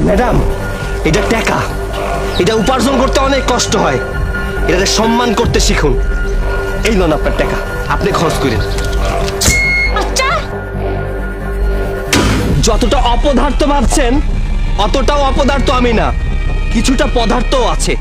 Madam এটা টাকা। এটা উপার্জন করতে অনেক কষ্ট হয়। এটাকে সম্মান করতে শিখুন। এই লোন আপনার টাকা। আপনি খরচ করেন। আচ্ছা। যতটা অপদার্থ ভাবছেন অতটাও অপদার্থ আমি না। কিছুটা পদার্থও আছে।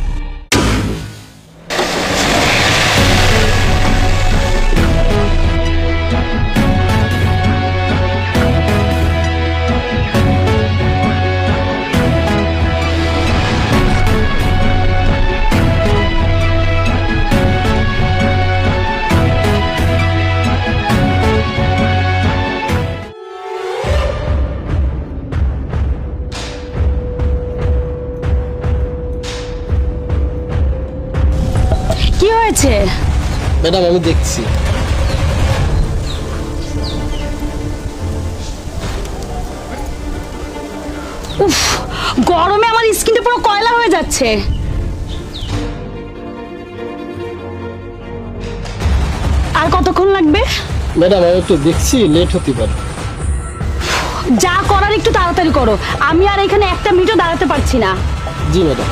হয়েছে? ম্যাডাম আমি দেখছি। উফ গরমে আমার স্কিনটা পুরো কয়লা হয়ে যাচ্ছে। আর কতক্ষণ লাগবে? ম্যাডাম আমি একটু দেখছি লেট হতে পারে। যা করার একটু তাড়াতাড়ি করো। আমি আর এখানে একটা মিনিটও দাঁড়াতে পারছি না। জি ম্যাডাম।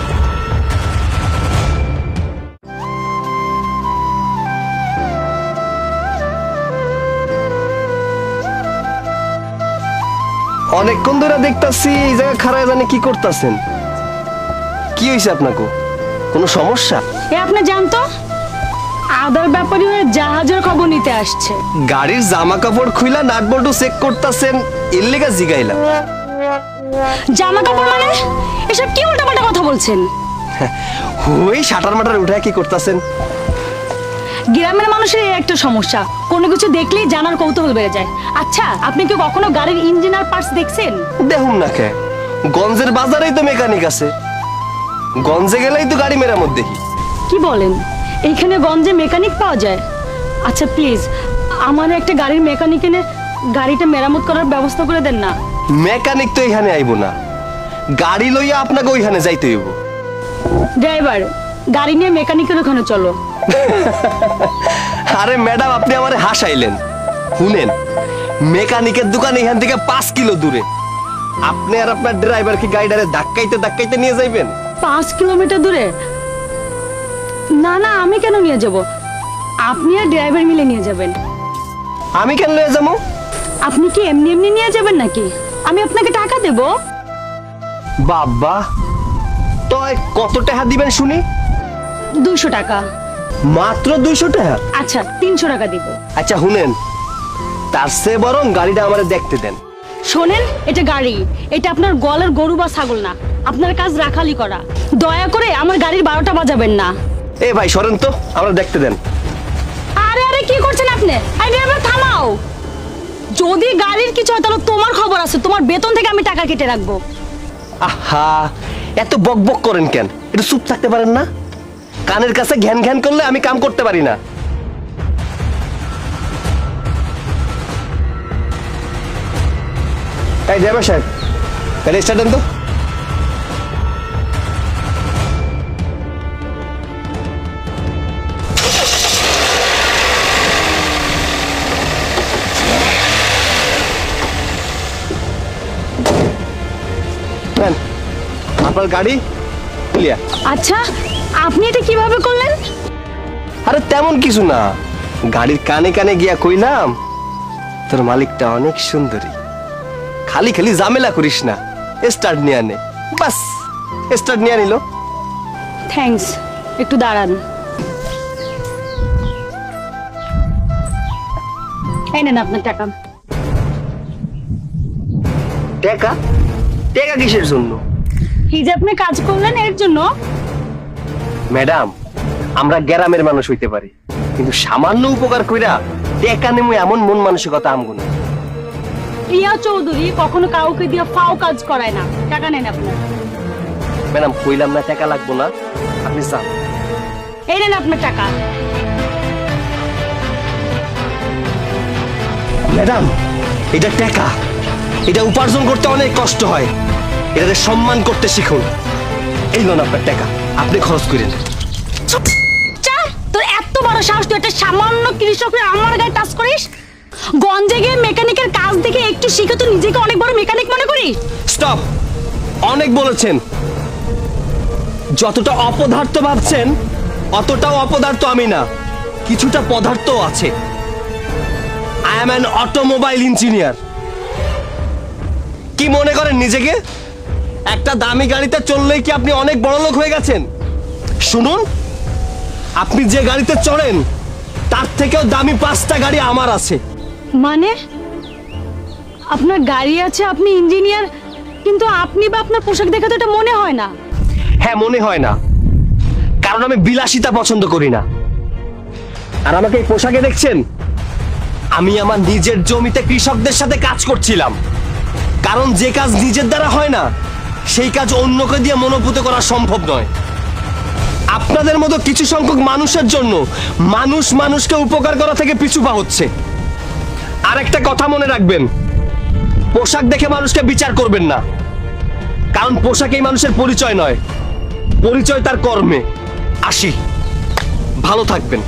অনেকক্ষণ ধরে দেখতাছি এই জায়গা খারাপ জানি কি করতেছেন। কি হয়েছে আপনাকে? কোনো সমস্যা? এ আপনি জানতো? আদার ব্যাপারী হয়ে জাহাজের খবর নিতে আসছে। গাড়ির জামা কাপড় খুইলা নাট বল্টু চেক করতেছেন এর লেগা জিগাইলাম। জামা কাপড় মানে? এসব কি উল্টাপাল্টা কথা বলছেন? ওই শাটার মাটার উঠায় কি করতেছেন? গ্রামের মানুষের এই একটা সমস্যা। কোনো কিছু দেখলেই জানার কৌতূহল বেড়ে যায়। আচ্ছা আপনি কি কখনো গাড়ির ইঞ্জিন আর পার্টস দেখছেন? দেখুন না কে। গঞ্জের বাজারেই তো মেকানিক আছে। গঞ্জে গেলেই তো গাড়ি মেরামত দেখি। কি বলেন? এইখানে গঞ্জে মেকানিক পাওয়া যায়? আচ্ছা প্লিজ আমার একটা গাড়ির মেকানিক এনে গাড়িটা মেরামত করার ব্যবস্থা করে দেন না। মেকানিক তো এখানে আইব না। গাড়ি লইয়া আপনাকে ওইখানে যাইতে হইব। ড্রাইভার গাড়ি নিয়ে মেকানিকের ওখানে চলো। আরে ম্যাডাম আপনি আমারে হাসাইলেন। শুনেন মেকানিকের দোকান এখান থেকে পাঁচ কিলো দূরে। আপনি আর আপনার ড্রাইভার কি গাড়িটারে ধাক্কাইতে ধাক্কাইতে নিয়ে যাইবেন? পাঁচ কিলোমিটার দূরে? না না আমি কেন নিয়ে যাব? আপনি আর ড্রাইভার মিলে নিয়ে যাবেন। আমি কেন লয়ে যাব? আপনি কি এমনি এমনি নিয়ে যাবেন নাকি? আমি আপনাকে টাকা দেব। বাবা তো কত টাকা দিবেন শুনি? দুশো টাকা। মাত্র দুইশো টাকা? আচ্ছা তিনশো টাকা দিব। আচ্ছা শুনেন। তার সে বরং গাড়িটা আমারে দেখতে দেন। শোনেন এটা গাড়ি। এটা আপনার গলের গরু বা ছাগল না। আপনার কাজ রাখালি করা। দয়া করে আমার গাড়ির বারোটা বাজাবেন না। এ ভাই সরেন তো। আমরা দেখতে দেন। আরে আরে কি করছেন আপনি? আই ড্রাইভার থামাও। যদি গাড়ির কিছু হয় তাহলে তোমার খবর আছে। তোমার বেতন থেকে আমি টাকা কেটে রাখব। আহা এত বক বক করেন কেন? একটু চুপ থাকতে পারেন না? কানের কাছে ঘ্যান ঘ্যান করলে আমি কাম করতে পারি না। তাই ড্রাইভার সাহেব স্টার্ট দেন তো। আপনার গাড়ি, ক্লিয়ার। আচ্ছা আপনি এটা কীভাবে করলেন? আরে তেমন কিছু না। গাড়ির কানে কানে গিয়া কইলাম তোর মালিকটা অনেক সুন্দরী। খালি খালি ঝামেলা করিস না। স্টার্ট নিয়ে আনে। বাস স্টার্ট নিয়ে নিল থ্যাঙ্কস একটু দাঁড়ান। এই নেন আপনার টাকা। টেকা? টেকা কিসের জন্য? এই যে আপনি কাজ করলেন এর জন্য? ম্যাডাম আমরা গ্রামের মানুষ হইতে পারি কিন্তু সামান্য উপকার কইরা টেকা নেমু এমন মন মানসিকতা আমগুন। প্রিয়া চৌধুরী কখনো কাউকে দিয়ে ফাও কাজ করায় না। টাকা নেন আপনার। ম্যাডাম কইলাম না টাকা লাগবো না। আপনি যান। এই নেন আপনার টাকা। ম্যাডাম এটা টাকা। এটা উপার্জন করতে অনেক কষ্ট হয়। এটাকে সম্মান করতে শিখুন। এই লোন আপনার টাকা। আপনি খরচ করেন। চা তোর এত বড় সাহস তুই একটা সামান্য কৃষকের আমার গায়ে টাচ করিস? গঞ্জে গিয়ে মেকানিকের কাজ দেখে একটু শিখে তুই নিজেকে অনেক বড় মেকানিক মনে করিস স্টপ অনেক বলেছেন। যতটা অপদার্থ ভাবছেন অতটাও অপদার্থ আমি না। কিছুটা পদার্থ আছে। I am an automobile engineer কি মনে করেন নিজেকে? একটা দামি গাড়িতে চললেই কি আপনি অনেক বড় লোক হয়ে গেছেন? শুনুন আপনি যে গাড়িতে চড়েন তার থেকেও দামি পাঁচটা গাড়ি আমার আছে। মানে? আপনার গাড়ি আছে আপনি ইঞ্জিনিয়ার কিন্তু আপনি বা আপনার পোশাক দেখে তো এটা মনে হয় না। হ্যাঁ মনে হয় না। কারণ আমি বিলাসিতা পছন্দ করি না। আর আমাকে এই পোশাকে দেখছেন? আমি আমার নিজের জমিতে কৃষকদের সাথে কাজ করছিলাম। কারণ যে কাজ নিজের দ্বারা হয় না সেই কাজ অন্যকে দিয়ে মনোভূত করা সম্ভব নয়। আপনাদের মতো কিছু সংখ্যক মানুষের জন্য মানুষ মানুষকে উপকার করা থেকে পিছু পা হচ্ছে। আর একটা কথা মনে রাখবেন, পোশাক দেখে মানুষকে বিচার করবেন না। কারণ পোশাকেই মানুষের পরিচয় নয়, পরিচয় তার কর্মে। আসি, ভালো থাকবেন।